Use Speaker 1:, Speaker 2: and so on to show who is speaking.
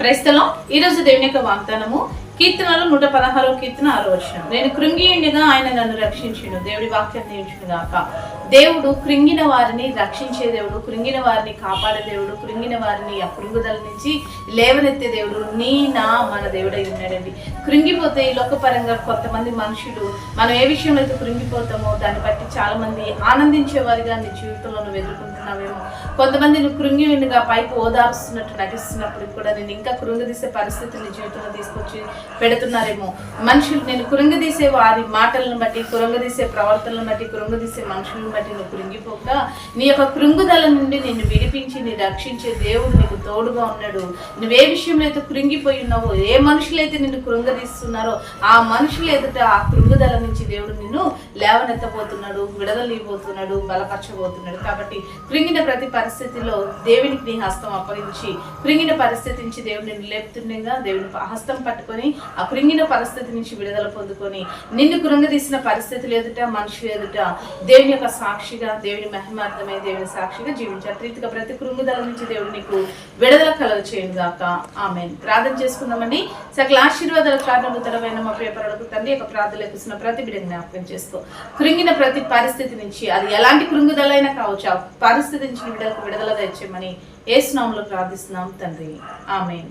Speaker 1: ప్రస్తుతం ఈ రోజు దేవుని యొక్క వాగ్దానము కీర్తనలు నూట పదహారో కీర్తన ఆరో వర్షం. నేను కృంగి ఉండగా ఆయన నన్ను రక్షించును. దేవుడి వాక్యం నేర్చును గాక దేవుడు కృంగిన వారిని రక్షించే దేవుడు కృంగిన వారిని కాపాడే దేవుడు కృంగిన వారిని ఆ కృంగుదల నుంచి లేవనెత్తే దేవుడు నీ నా మన దేవుడై ఉన్నాడండి. కృంగిపోతే ఈ లోకపరంగా కొంతమంది మనుషులు మనం ఏ విషయంలో అయితే కృంగిపోతామో దాన్ని బట్టి చాలా మంది ఆనందించే వారిగా నీ జీవితంలో నువ్వు ఎదుర్కొంటున్నావేమో. కొంతమంది నువ్వు కృంగి ఉండిగా పైకి ఓదార్స్తున్నట్టు నటిస్తున్నప్పుడు కూడా నేను ఇంకా కృంగదీసే పరిస్థితులు జీవితంలో తీసుకొచ్చి పెడుతున్నారేమో. మనుషులు నేను కురంగదీసే వారి మాటలను బట్టి కృంగదీసే ప్రవర్తనలను బట్టి కృంగదీసే మనుషులను బట్టి నువ్వు కృంగిపోక నీ యొక్క కృంగుదల నుండి నిన్ను విడిపించి నీ రక్షించే దేవుడు నీకు తోడుగా ఉన్నాడు. నువ్వే విషయంలో అయితే కృంగిపోయి ఉన్నావో ఏ మనుషులైతే నిన్ను కృంగదీస్తున్నారో ఆ మనుషులు ఎదుట ఆ కృంగుదల నుంచి దేవుడు నిన్ను లేవనెత్తబోతున్నాడు విడుదల బలపరచబోతున్నాడు. కాబట్టి కృంగిన ప్రతి పరిస్థితిలో దేవునికి నీ హస్తం అప్పగించి కృంగిన పరిస్థితి నుంచి దేవుడిని లేపుతుండగా దేవుని హస్తం పట్టుకొని ఆ కృంగిన పరిస్థితి నుంచి విడుదల పొందుకొని నిన్ను కృంగదీసిన పరిస్థితులు ఎదుట మనుషులు ఎదుట దేవుని యొక్క సాక్షిగా దేవుని మహిమార్థమై దేవుని సాక్షిగా జీవించారు రీతిగా ప్రతి కృంగుదల నుంచి దేవుడు నీకు విడుదల కలగ చేయను గాక ఆమె ప్రార్థన చేసుకుందామండి. సకల ఆశీర్వాదాల కారణభూతరమైన మా పేపర్లకు తండ్రి యొక్క ప్రార్థన లెక్కిస్తున్న ప్రతి బిడ్డ జ్ఞాపకం చేసుకో. కృంగిన ప్రతి పరిస్థితి నుంచి అది ఎలాంటి కృంగుదలైనా కావచ్చు ఆ పరిస్థితి నుంచి విడుదలకు విడుదల తెచ్చేయమని ఏ స్నామంలో ప్రార్థిస్తున్నాం తండ్రి. ఆమెన్.